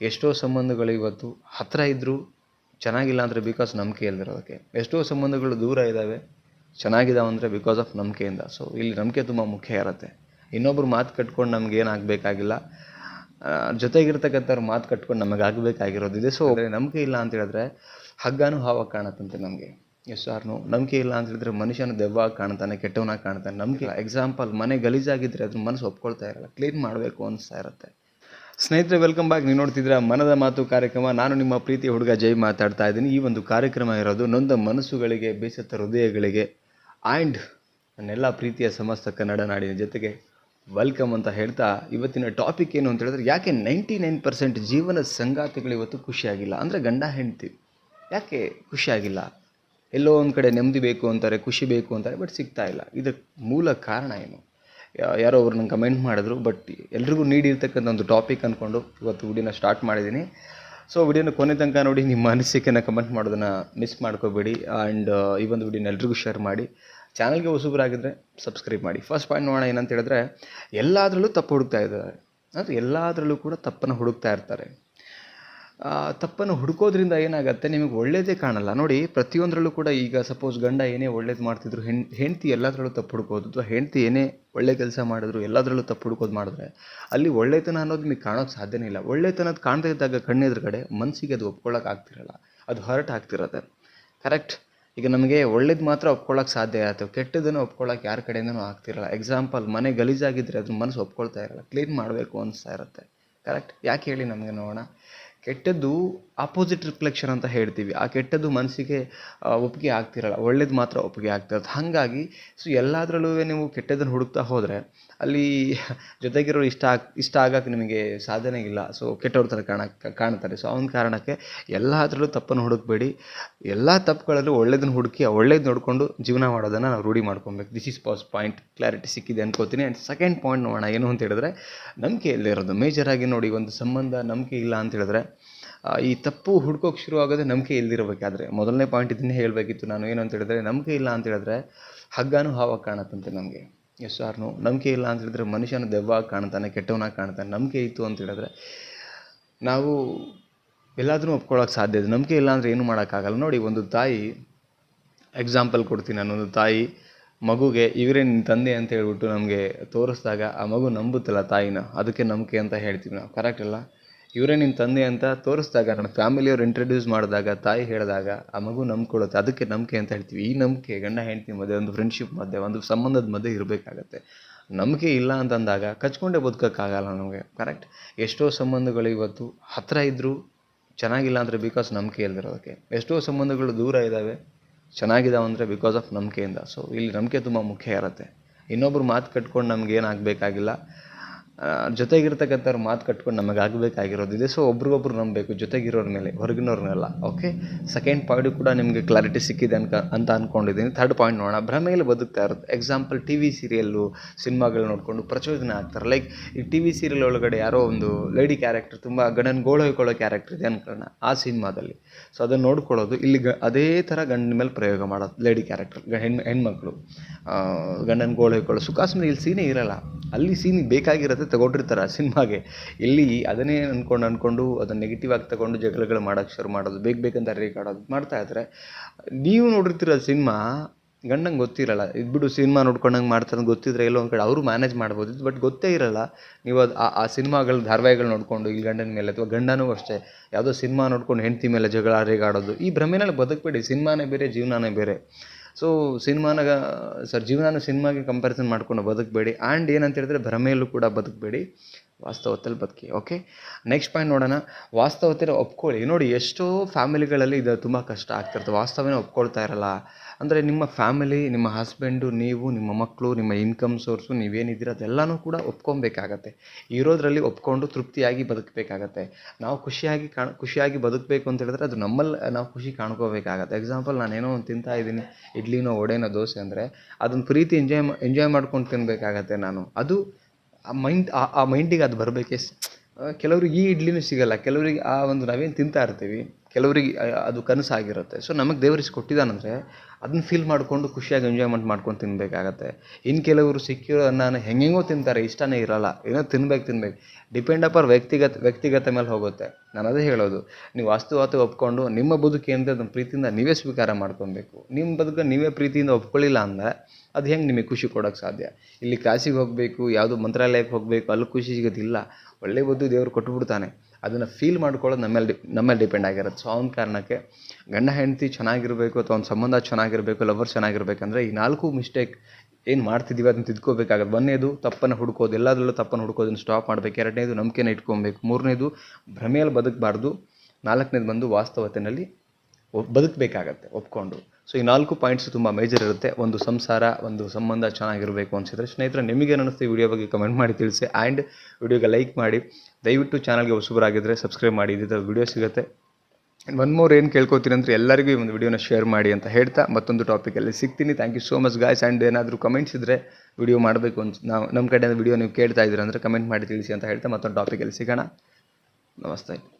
ಎಷ್ಟೋ ಸಂಬಂಧಗಳು ಇವತ್ತು ಹತ್ತಿರ ಇದ್ದರೂ ಚೆನ್ನಾಗಿಲ್ಲ ಅಂದರೆ ಬಿಕಾಸ್ ನಂಬಿಕೆ ಇಲ್ದಿರೋದಕ್ಕೆ ಎಷ್ಟೋ ಸಂಬಂಧಗಳು ದೂರ ಇದ್ದಾವೆ ಚೆನ್ನಾಗಿದ್ದಾವೆ ಅಂದರೆ ಬಿಕಾಸ್ ಆಫ್ ನಂಬಿಕೆಯಿಂದ. ಸೊ ಇಲ್ಲಿ ನಂಬಿಕೆ ತುಂಬ ಮುಖ್ಯ ಇರುತ್ತೆ. ಇನ್ನೊಬ್ರು ಮಾತು ಕಟ್ಕೊಂಡು ನಮ್ಗೆ ಏನಾಗಬೇಕಾಗಿಲ್ಲ ಜೊತೆಗಿರ್ತಕ್ಕಂಥವ್ರು ಮಾತು ಕಟ್ಕೊಂಡು ನಮಗೆ ಆಗಬೇಕಾಗಿರೋದಿದೆ ಸೊ ನಂಬಿಕೆ ಇಲ್ಲ ಅಂತ ಹೇಳಿದ್ರೆ ಹಗ್ಗನೂ ಹಾವಾಗ ಕಾಣತ್ತಂತೆ ನಮಗೆ. ಎಸ್ ಸಾರ್ನು ನಂಬಿಕೆ ಇಲ್ಲ ಅಂತ ಹೇಳಿದ್ರೆ ಮನುಷ್ಯನ ದೆವ್ವಾಗಿ ಕಾಣ್ತಾನೆ ಕೆಟ್ಟವನಾಗಿ ಕಾಣ್ತಾನೆ ನಂಬಿಕೆ ಎಕ್ಸಾಂಪಲ್ ಮನೆ ಗಲೀಜಾಗಿದ್ದರೆ ಅದ್ರ ಮನಸ್ಸು ಒಪ್ಕೊಳ್ತಾ ಇರಲ್ಲ. ಕ್ಲೀನ್ ಮಾಡಬೇಕು ಅನಿಸ್ತಾ ಇರುತ್ತೆ. ಸ್ನೇಹಿತರೆ ವೆಲ್ಕಮ್ ಬ್ಯಾಕ್ ನೀವು ನೋಡ್ತಿದ್ರೆ ಮನದ ಮಾತು ಕಾರ್ಯಕ್ರಮ. ನಾನು ನಿಮ್ಮ ಪ್ರೀತಿ ಹುಡುಗ ಜೈ ಮಾತಾಡ್ತಾ ಇದ್ದೀನಿ. ಈ ಒಂದು ಕಾರ್ಯಕ್ರಮ ಇರೋದು ನೊಂದ ಮನಸ್ಸುಗಳಿಗೆ, ಬೇಸತ್ತ ಹೃದಯಗಳಿಗೆ ಆ್ಯಂಡ್ ನನ್ನೆಲ್ಲ ಪ್ರೀತಿಯ ಸಮಸ್ತ ಕನ್ನಡ ನಾಡಿನ ಜೊತೆಗೆ ವೆಲ್ಕಮ್ ಅಂತ ಹೇಳ್ತಾ ಇವತ್ತಿನ ಟಾಪಿಕ್ ಏನು ಅಂತ ಹೇಳಿದ್ರೆ, ಯಾಕೆ ನೈಂಟಿ ನೈನ್ ಪರ್ಸೆಂಟ್ ಜೀವನ ಸಂಗಾತಿಗಳು ಇವತ್ತು ಖುಷಿಯಾಗಿಲ್ಲ? ಅಂದರೆ ಗಂಡ ಹೆಂಡ್ತಿ, ಯಾಕೆ ಖುಷಿಯಾಗಿಲ್ಲ? ಎಲ್ಲೋ ಒಂದು ಕಡೆ ನೆಮ್ಮದಿ ಬೇಕು ಅಂತಾರೆ, ಖುಷಿ ಬೇಕು ಅಂತಾರೆ ಬಟ್ ಸಿಗ್ತಾ ಇಲ್ಲ. ಇದಕ್ಕೆ ಮೂಲ ಕಾರಣ ಏನು? ಯಾರೋ ಒಬ್ರು ನಂಗೆ ಕಮೆಂಟ್ ಮಾಡಿದ್ರು ಬಟ್ ಎಲ್ರಿಗೂ ನೀಡಿರ್ತಕ್ಕಂಥ ಒಂದು ಟಾಪಿಕ್ ಅಂದ್ಕೊಂಡು ಇವತ್ತು ವಿಡಿಯೋನ ಸ್ಟಾರ್ಟ್ ಮಾಡಿದ್ದೀನಿ. ಸೊ ವಿಡಿಯೋನ ಕೊನೆ ತನಕ ನೋಡಿ ನಿಮ್ಮ ಅನಿಸಿಕೆನ ಕಮೆಂಟ್ ಮಾಡೋದನ್ನು ಮಿಸ್ ಮಾಡ್ಕೋಬೇಡಿ. ಆ್ಯಂಡ್ ಈ ಒಂದು ವಿಡಿಯೋನ ಎಲ್ರಿಗೂ ಶೇರ್ ಮಾಡಿ. ಚಾನಲ್ಗೆ ಹೊಸಬರಾಗಿದ್ದರೆ ಸಬ್ಸ್ಕ್ರೈಬ್ ಮಾಡಿ. ಫಸ್ಟ್ ಪಾಯಿಂಟ್ ನೋಡೋಣ, ಏನಂತ ಹೇಳಿದ್ರೆ, ಎಲ್ಲದರಲ್ಲೂ ತಪ್ಪು ಹುಡುಕ್ತಾ ಇದ್ದಾರೆ. ಅಂದರೆ, ಎಲ್ಲದರಲ್ಲೂ ಕೂಡ ತಪ್ಪನ್ನು ಹುಡುಕ್ತಾ ಇರ್ತಾರೆ. ತಪ್ಪನ್ನು ಹುಡುಕೋದ್ರಿಂದ ಏನಾಗುತ್ತೆ? ನಿಮಗೆ ಒಳ್ಳೇದೇ ಕಾಣಲ್ಲ. ನೋಡಿ, ಪ್ರತಿಯೊಂದರಲ್ಲೂ ಕೂಡ ಈಗ ಸಪೋಸ್ ಗಂಡ ಏನೇ ಒಳ್ಳೇದು ಮಾಡ್ತಿದ್ರು, ಹೆಣ್, ಹೆಂಡ್ತಿ ಎಲ್ಲದರಲ್ಲೂ ತಪ್ಪು ಹುಡುಕೋದು. ಅಥವಾ ಹೆಂಡ್ತಿ ಏನೇ ಒಳ್ಳೆ ಕೆಲಸ ಮಾಡಿದ್ರು, ಎಲ್ಲದರಲ್ಲೂ ತಪ್ಪು ಹುಡುಕೋದು ಮಾಡಿದ್ರೆ, ಅಲ್ಲಿ ಒಳ್ಳೆತನ ಅನ್ನೋದು ನಿಮಗೆ ಕಾಣೋಕ್ಕೆ ಸಾಧ್ಯನೇ ಇಲ್ಲ. ಒಳ್ಳೆತನದ ಕಾಣ್ತಾ ಇದ್ದಾಗ ಕಣ್ಣೆದುರುಗಡೆ ಮನಸ್ಸಿಗೆ ಅದು ಒಪ್ಕೊಳ್ಳೋಕೆ ಆಗ್ತಿರಲ್ಲ. ಅದು ಹರ್ಟ್ ಆಗ್ತಿರತ್ತೆ. ಕರೆಕ್ಟ್ ಈಗ ನಮಗೆ ಒಳ್ಳೇದು ಮಾತ್ರ ಒಪ್ಕೊಳ್ಳೋಕೆ ಸಾಧ್ಯ ಆಯ್ತು ಕೆಟ್ಟದನ್ನು ಒಪ್ಕೊಳ್ಳೋಕೆ ಯಾರ ಕಡೆಯಿಂದನೂ ಆಗ್ತಿರಲ್ಲ. ಎಕ್ಸಾಂಪಲ್ ಮನೆ ಗಲೀಜಾಗಿದ್ದರೆ ಅದ್ರ ಮನಸ್ಸು ಒಪ್ಕೊಳ್ತಾ ಇರಲ್ಲ. ಕ್ಲೀನ್ ಮಾಡಬೇಕು ಅನಿಸ್ತಾ ಇರುತ್ತೆ. ಕರೆಕ್ಟ್ ಯಾಕೆ ಹೇಳಿ ನಮಗೆ ನೋಡೋಣ? ಕೆಟ್ಟದ್ದು ಅಪೋಸಿಟ್ ರಿಫ್ಲೆಕ್ಷನ್ ಅಂತ ಹೇಳ್ತೀವಿ. ಆ ಕೆಟ್ಟದ್ದು ಮನಸ್ಸಿಗೆ ಒಪ್ಪಿಗೆ ಆಗ್ತಿರಲ್ಲ. ಒಳ್ಳೇದು ಮಾತ್ರ ಒಪ್ಪಿಗೆ ಆಗ್ತಿರುತ್ತೆ. ಹಾಗಾಗಿ ಸೊ ಎಲ್ಲದರಲ್ಲೂ ನೀವು ಕೆಟ್ಟದನ್ನು ಹುಡುಕ್ತಾ ಹೋದರೆ, ಅಲ್ಲಿ ಜೊತೆಗಿರೋ ಇಷ್ಟ ಆಗ್, ಇಷ್ಟ ಆಗಕ್ಕೆ ನಿಮಗೆ ಸಾಧನೆ ಇಲ್ಲ. ಸೊ ಕೆಟ್ಟವ್ರ ಥರ ಕಾಣ, ಕಾಣ್ತಾರೆ. ಸೊ ಅವನ ಕಾರಣಕ್ಕೆ ಎಲ್ಲದರಲ್ಲೂ ತಪ್ಪನ್ನು ಹುಡುಕಬೇಡಿ. ಎಲ್ಲ ತಪ್ಪುಗಳಲ್ಲೂ ಒಳ್ಳೇದನ್ನು ಹುಡುಕಿ ಒಳ್ಳೇದು ನೋಡಿಕೊಂಡು ಜೀವನ ಮಾಡೋದನ್ನು ನಾವು ರೂಢಿ ಮಾಡ್ಕೊಬೇಕು. This is pass point clarity ಸಿಕ್ಕಿದೆ ಅನ್ಕೋತೀನಿ. ಆ್ಯಂಡ್ ಸೆಕೆಂಡ್ ಪಾಯಿಂಟ್ ನೋಡೋಣ. ಏನು ಅಂತ ಹೇಳಿದ್ರೆ ನಂಬಿಕೆ ಇಲ್ಲದೆ ಇರೋದು ಮೇಜರಾಗಿ ನೋಡಿ, ಒಂದು ಸಂಬಂಧ ನಂಬಿಕೆ ಇಲ್ಲ ಅಂತ ಹೇಳಿದ್ರೆ ಈ ತಪ್ಪು ಹುಡ್ಕೋಕೆ ಶುರು ಆಗೋದೇ ನಂಬಿಕೆ ಇಲ್ದಿರಬೇಕಾದ್ರೆ ಮೊದಲನೇ ಪಾಯಿಂಟ್ ಇದನ್ನೇ ಹೇಳಬೇಕಿತ್ತು ನಾನು. ಏನು ಅಂತ ಹೇಳಿದ್ರೆ ನಂಬಿಕೆ ಇಲ್ಲ ಅಂತ ಹೇಳಿದ್ರೆ ಹಗ್ಗನೂ ಹಾವ ಕಾಣತ್ತಂತೆ ನಮಗೆ. ಎಸ್ ಆರ್ನು ನಂಬಿಕೆ ಇಲ್ಲ ಅಂತ ಹೇಳಿದ್ರೆ ಮನುಷ್ಯನ ದೆವ್ವಾಗಿ ಕಾಣ್ತಾನೆ ಕೆಟ್ಟವನಾಗಿ ಕಾಣ್ತಾನೆ ನಂಬಿಕೆ ಇತ್ತು ಅಂತ ಹೇಳಿದ್ರೆ ನಾವು ಎಲ್ಲಾದರೂ ಒಪ್ಕೊಳ್ಳೋಕೆ ಸಾಧ್ಯ ಇದೆ. ನಂಬಿಕೆ ಇಲ್ಲ ಅಂದರೆ ಏನು ಮಾಡೋಕ್ಕಾಗಲ್ಲ. ನೋಡಿ, ಒಂದು ತಾಯಿ ಎಕ್ಸಾಂಪಲ್ ಕೊಡ್ತೀನಿ ಒಂದು ತಾಯಿ ಮಗುಗೆ, ಇವರೇ ನಿನ್ನ ತಂದೆ ಅಂತ ಹೇಳ್ಬಿಟ್ಟು ನಮಗೆ ತೋರಿಸಿದಾಗ ಆ ಮಗು ನಂಬುತ್ತಲ್ಲ ತಾಯಿನ. ಅದಕ್ಕೆ ನಂಬಿಕೆ ಅಂತ ಹೇಳ್ತೀವಿ ನಾವು. ಕರೆಕ್ಟ್ ಅಲ್ಲ? ಇವರೇ ನಿನ್ನ ತಂದೆ ಅಂತ ತೋರಿಸಿದಾಗ ನನ್ನ ಫ್ಯಾಮಿಲಿಯವ್ರು ಇಂಟ್ರಡ್ಯೂಸ್ ಮಾಡಿದಾಗ, ತಾಯಿ ಹೇಳಿದಾಗ ಆ ಮಗು ನಂಬ್ಕೊಳ್ಳುತ್ತೆ. ಅದಕ್ಕೆ ನಂಬಿಕೆ ಅಂತ ಹೇಳ್ತೀವಿ. ಈ ನಂಬಿಕೆ ಗಂಡ, ಹೆಂಡತಿ ಮಧ್ಯೆ, ಒಂದು ಫ್ರೆಂಡ್ಶಿಪ್ ಮಧ್ಯೆ, ಒಂದು ಸಂಬಂಧದ ಮಧ್ಯೆ ಇರಬೇಕಾಗತ್ತೆ. ನಂಬಿಕೆ ಇಲ್ಲ ಅಂತಂದಾಗ ಕಚ್ಕೊಂಡೇ ಬದುಕೋಕ್ಕಾಗಲ್ಲ ನಮಗೆ. ಕರೆಕ್ಟ್ ಎಷ್ಟೋ ಸಂಬಂಧಗಳು ಇವತ್ತು ಹತ್ತಿರ ಇದ್ದರೂ ಚೆನ್ನಾಗಿಲ್ಲ ಅಂದರೆ ಬಿಕಾಸ್ ನಂಬಿಕೆ ಇಲ್ಲದಿರೋದಕ್ಕೆ ಎಷ್ಟೋ ಸಂಬಂಧಗಳು ದೂರ ಇದ್ದಾವೆ ಚೆನ್ನಾಗಿದ್ದಾವೆ ಅಂದರೆ ಬಿಕಾಸ್ ಆಫ್ ನಂಬಿಕೆಯಿಂದ. ಸೊ ಇಲ್ಲಿ ನಂಬಿಕೆ ತುಂಬ ಮುಖ್ಯ ಇರುತ್ತೆ. ಇನ್ನೊಬ್ರು ಮಾತು ಕಟ್ಕೊಂಡು ನಮ್ಗೆ ಏನು ಆಗಬೇಕಾಗಿಲ್ಲ. ಜೊತೆಗಿರ್ತಕ್ಕಂಥವ್ರು ಮಾತು ಕಟ್ಕೊಂಡು ನಮಗೆ ಆಗಬೇಕಾಗಿರೋದಿದೆ. ಸೊ ಒಬ್ರಿಗೊಬ್ರು ನಂಬಬೇಕು, ಜೊತೆಗಿರೋರ ಮೇಲೆ, ಹೊರಗಿನವ್ರನ್ನೆಲ್ಲ ಓಕೆ ಸೆಕೆಂಡ್ ಪಾಯಿಂಟ್ ಕೂಡ ನಿಮಗೆ ಕ್ಲಾರಿಟಿ ಸಿಕ್ಕಿದೆ ಅನ್ಕ ಅಂತ ಅಂದ್ಕೊಂಡಿದ್ದೀನಿ ಥರ್ಡ್ ಪಾಯಿಂಟ್ ನೋಡೋಣ. ಭ್ರಮೆಯಲ್ಲಿ ಬದುಕ್ತಾ ಇರುತ್ತೆ ಎಕ್ಸಾಂಪಲ್ ಟಿ ವಿ ಸೀರಿಯಲ್ಲು ಸಿನಿಮಾಗಳು ನೋಡಿಕೊಂಡು ಪ್ರಚೋದನೆ ಆಗ್ತಾರೆ. ಲೈಕ್ ಈ ಟಿ ವಿ ಸೀರಿಯಲ್ ಒಳಗಡೆ ಯಾರೋ ಒಂದು ಲೇಡಿ ಕ್ಯಾರೆಕ್ಟರ್ ತುಂಬ ಗಂಡನ ಗೋಳೊಯ್ಕೊಳ್ಳೋ ಕ್ಯಾರೆಕ್ಟರ್ ಇದೆ ಅನ್ಕೊಳ್ಳೋಣ, ಆ ಸಿನಿಮಾದಲ್ಲಿ. ಸೊ ಅದನ್ನು ನೋಡ್ಕೊಳ್ಳೋದು. ಇಲ್ಲಿ ಗ, ಅದೇ ಥರ ಗಂಡನ ಮೇಲೆ ಪ್ರಯೋಗ ಮಾಡೋದು ಲೇಡಿ ಕ್ಯಾರೆಕ್ಟರ್ ಹೆಣ್ಣು ಹೆಣ್ಮಕ್ಳು. ಗಂಡನ ಗೋಳು ಹೊಯ್ಕೊಳ್ಳೋ ಸುಖಾಸುಮ್ಮನೆ ಇಲ್ಲಿ ಸೀನೇ ಇರಲ್ಲ. ಅಲ್ಲಿ ಸೀನ್ ಬೇಕಾಗಿರುತ್ತೆ ತಗೊಂಡಿರ್ತಾರೆ ಆ ಸಿನಿಮಾಗೆ. ಇಲ್ಲಿ ಅದನ್ನೇ ಅಂದ್ಕೊಂಡು ಅಂದ್ಕೊಂಡು ಅದನ್ನು ನೆಗೆಟಿವ್ ಆಗಿ ತಗೊಂಡು ಜಗಳಗಳು ಮಾಡೋಕ್ಕೆ ಶುರು ಮಾಡೋದು ಬೇಕು ಬೇಕಂತ ರೇಗಾಡೋದು ಮಾಡ್ತಾ ಇದ್ರೆ, ನೀವು ನೋಡಿರ್ತೀರ ಸಿನಿಮಾ, ಗಂಡಂಗೆ ಗೊತ್ತಿರಲ್ಲ. ಇದು ಸಿನಿಮಾ ನೋಡ್ಕೊಂಡಂಗೆ ಮಾಡ್ತಾರೆ ಗೊತ್ತಿದ್ರೆ ಎಲ್ಲೋ ಒಂದು ಕಡೆ ಅವರು ಮ್ಯಾನೇಜ್ ಮಾಡ್ಬೋದು. ಬಟ್ ಗೊತ್ತೇ ಇರಲ್ಲ. ನೀವು ಅದು ಆ ಸಿನಿಮಾಗಳು, ಧಾರಾವಾಹಿಗಳು ನೋಡಿಕೊಂಡು, ಇಲ್ಲಿ ಗಂಡನ ಮೇಲೆ ಅಥವಾ ಗಂಡನೂ ಅಷ್ಟೇ, ಯಾವುದೋ ಸಿನಿಮಾ ನೋಡ್ಕೊಂಡು ಹೆಂಡತಿ ಮೇಲೆ ಜಗಳ, ರೇಗಾಡೋದು, ಈ ಭ್ರಮೆನಲ್ಲಿ ಬದುಕಬೇಡಿ. ಸಿನಿಮಾನೇ ಬೇರೆ, ಜೀವನನೇ ಬೇರೆ. ಸೊ ಸಿನಿಮಾನಾಗ ಸರ್ ಜೀವನನ ಸಿನಿಮಾಗೆ ಕಂಪ್ಯಾರಿಸನ್ ಮಾಡ್ಕೊಂಡು ಬದುಕಬೇಡಿ. ಆ್ಯಂಡ್ ಏನಂತ ಹೇಳಿದ್ರೆ ಭ್ರಮೆಯಲ್ಲೂ ಕೂಡ ಬದುಕಬೇಡಿ. ವಾಸ್ತವದಲ್ಲಿ ಬದುಕಿ ಓಕೆ ನೆಕ್ಸ್ಟ್ ಪಾಯಿಂಟ್ ನೋಡೋಣ. ವಾಸ್ತವತೆನ ಒಪ್ಕೊಳ್ಳಿ. ನೋಡಿ, ಎಷ್ಟೋ ಫ್ಯಾಮಿಲಿಗಳಲ್ಲಿ ಇದು ತುಂಬ ಕಷ್ಟ ಆಗ್ತಿರ್ತದೆ ವಾಸ್ತವನೇ ಒಪ್ಕೊಳ್ತಾ ಇರಲ್ಲ. ಅಂದರೆ ನಿಮ್ಮ ಫ್ಯಾಮಿಲಿ ನಿಮ್ಮ ಹಸ್ಬೆಂಡು ನೀವು, ನಿಮ್ಮ ಮಕ್ಕಳು ನಿಮ್ಮ ಇನ್ಕಮ್ ಸೋರ್ಸು ನೀವೇನಿದ್ದೀರ ಅದೆಲ್ಲನೂ ಕೂಡ ಒಪ್ಕೊಬೇಕಾಗತ್ತೆ ಇರೋದರಲ್ಲಿ ಒಪ್ಕೊಂಡು ತೃಪ್ತಿಯಾಗಿ ಬದುಕಬೇಕಾಗತ್ತೆ. ನಾವು ಖುಷಿಯಾಗಿ ಕಾಣ್, ಖುಷಿಯಾಗಿ ಬದುಕಬೇಕು ಅಂತ ಹೇಳಿದ್ರೆ ಅದು ನಮ್ಮಲ್ಲಿ ನಾವು ಖುಷಿ ಕಾಣ್ಕೋಬೇಕಾಗತ್ತೆ. ಎಕ್ಸಾಂಪಲ್ ನಾನೇನೋ ಒಂದು ತಿಂತಾ ಇದ್ದೀನಿ. ಇಡ್ಲಿನೋ, ವಡೆನೋ, ದೋಸೆ ಅಂದರೆ ಅದನ್ನು ಪ್ರೀತಿ ಎಂಜಾಯ್ ಎಂಜಾಯ್ ಮಾಡ್ಕೊಂಡು ತಿನ್ನಬೇಕಾಗತ್ತೆ ನಾನು. ಅದು ಆ ಮೈಂಡ್ ಆ ಮೈಂಡಿಗೆ ಅದು ಬರಬೇಕೆ. ಕೆಲವ್ರಿಗೆ ಈ ಇಡ್ಲಿನೂ ಸಿಗಲ್ಲ. ಕೆಲವರಿಗೆ ಆ ಒಂದು ನಾವೇನು ತಿಂತಾ ಇರ್ತೀವಿ. ಕೆಲವರಿಗೆ ಅದು ಅದು ಕನಸಾಗಿರುತ್ತೆ. ಸೊ ನಮಗೆ ದೇವರಿಗೆ ಕೊಟ್ಟಿದ್ದಾನಂದರೆ ಅದನ್ನ ಫೀಲ್ ಮಾಡಿಕೊಂಡು ಖುಷಿಯಾಗಿ ಎಂಜಾಯ್ಮೆಂಟ್ ಮಾಡ್ಕೊಂಡು ತಿನ್ನಬೇಕಾಗತ್ತೆ ಇನ್ನು ಕೆಲವರು ಸಿಕ್ಕಿರೋ ಅನ್ನ ಹೆಂಗೆಂಗೋ ತಿಂತಾರೆ, ಇಷ್ಟನೇ ಇರಲ್ಲ. ಏನೋ ತಿನ್ಬೇಕು ತಿನ್ಬೇಕು. ಡಿಪೆಂಡ್ ಅಪರ್ ವ್ಯಕ್ತಿಗತ ವ್ಯಕ್ತಿಗತ ಮೇಲೆ ಹೋಗುತ್ತೆ. ನಾನು ಅದೇ ಹೇಳೋದು. ನೀವು ವಾಸ್ತವತೆ ಒಪ್ಕೊಂಡು, ನಿಮ್ಮ ಬದುಕು ಅದನ್ನು ಪ್ರೀತಿಯಿಂದ ನೀವೇ ಸ್ವೀಕಾರ ಮಾಡ್ಕೊಬೇಕು. ನಿಮ್ಮ ಬದುಕು ನೀವೇ ಪ್ರೀತಿಯಿಂದ ಒಪ್ಕೊಳ್ಳಿಲ್ಲ ಅಂದರೆ, ಅದು ಹೆಂಗೆ ನಿಮಗೆ ಖುಷಿ ಕೊಡೋಕ್ಕೆ ಸಾಧ್ಯ? ಇಲ್ಲಿ ಕಾಶಿಗೆ ಹೋಗಬೇಕು, ಯಾವುದು ಮಂತ್ರಾಲಯಕ್ಕೆ ಹೋಗಬೇಕು, ಅಲ್ಲಿ ಖುಷಿ ಸಿಗೋದಿಲ್ಲ. ಒಳ್ಳೆ ಬುದ್ಧಿ ದೇವರು ಕೊಟ್ಬಿಡ್ತಾನೆ. ಅದನ್ನು ಫೀಲ್ ಮಾಡ್ಕೊಳ್ಳೋದು ನಮ್ಮಲ್ಲಿ ಡಿ, ನಮ್ಮಲ್ಲಿ ಡಿಪೆಂಡ್ ಆಗಿರುತ್ತೆ ಸೊ ಅವನ ಕಾರಣಕ್ಕೆ ಗಂಡ, ಹೆಂಡತಿ ಚೆನ್ನಾಗಿರಬೇಕು ಅಥವಾ ಒಂದು ಸಂಬಂಧ ಚೆನ್ನಾಗಿರಬೇಕು ಲವರ್ ಚೆನ್ನಾಗಿರ್ಬೇಕಂದ್ರೆ ಈ ನಾಲ್ಕು ಮಿಸ್ಟೇಕ್ ಏನು ಮಾಡ್ತಿದ್ದೀವಿ ಅದನ್ನು ತಿದ್ಕೋಬೇಕಾಗತ್ತೆ. ಒಂದನೇದು ತಪ್ಪನ್ನು ಹುಡ್ಕೋದು, ಎಲ್ಲದರಲ್ಲೂ ತಪ್ಪನ್ನು ಹುಡ್ಕೋದನ್ನು ಸ್ಟಾಪ್ ಮಾಡಬೇಕು. ಎರಡನೇದು ನಂಬಿಕೆನ ಇಟ್ಕೊಬೇಕು. ಮೂರನೇದು ಭ್ರಮೆಯಲ್ಲಿ ಬದುಕಬಾರ್ದು. ನಾಲ್ಕನೇದು ಬಂದು ವಾಸ್ತವತೆಯಲ್ಲಿ ಬದುಕಬೇಕಾಗತ್ತೆ, ಒಪ್ಕೊಂಡು. ಸೊ ಈ ನಾಲ್ಕು ಪಾಯಿಂಟ್ಸ್ ತುಂಬ ಮೇಜರ್ ಇರುತ್ತೆ. ಒಂದು ಸಂಸಾರ, ಒಂದು ಸಂಬಂಧ ಚೆನ್ನಾಗಿರಬೇಕು ಅನಿಸಿದ್ರೆ ಸ್ನೇಹಿತರೆ, ನಿಮಗೆ ಅನ್ನಿಸ್ತು ಈ ವಿಡಿಯೋ ಬಗ್ಗೆ ಕಮೆಂಟ್ ಮಾಡಿ ತಿಳಿಸಿ. ಆ್ಯಂಡ್ ವಿಡಿಯೋಗೆ ಲೈಕ್ ಮಾಡಿ. ದಯವಿಟ್ಟು ಚಾನಲ್ಗೆ ಹೊಸಬರಾಗಿದ್ದರೆ ಸಬ್ಸ್ಕ್ರೈಬ್ ಮಾಡಿ. ಇದ್ದ ವಿಡಿಯೋ ಸಿಗುತ್ತೆ. ಒನ್ ಮೋರ್ ಏನು ಕೇಳ್ಕೊತೀನಿ ಅಂದರೆ ಎಲ್ಲರಿಗೂ ಈ ಒಂದು ವಿಡಿಯೋನ ಶೇರ್ ಮಾಡಿ ಅಂತ ಹೇಳ್ತಾ ಮತ್ತೊಂದು ಟಾಪಿಕಲ್ಲಿ ಸಿಗ್ತೀನಿ. Thank you so much guys and ಏನಾದರೂ ಕಮೆಂಟ್ಸ್ ಇದ್ದರೆ ವಿಡಿಯೋ ಮಾಡಬೇಕು ಅಂತ ನಾವು ನಮ್ಮ ಕಡೆಯಿಂದ ವಿಡಿಯೋ ನೀವು ಕೇಳ್ತಾ ಇದ್ದೀರ ಅಂದರೆ ಕಮೆಂಟ್ ಮಾಡಿ ತಿಳಿಸಿ ಅಂತ ಹೇಳ್ತಾ ಮತ್ತೊಂದು ಟಾಪಿಕಲ್ಲಿ ಸಿಗೋಣ. ನಮಸ್ತೆ.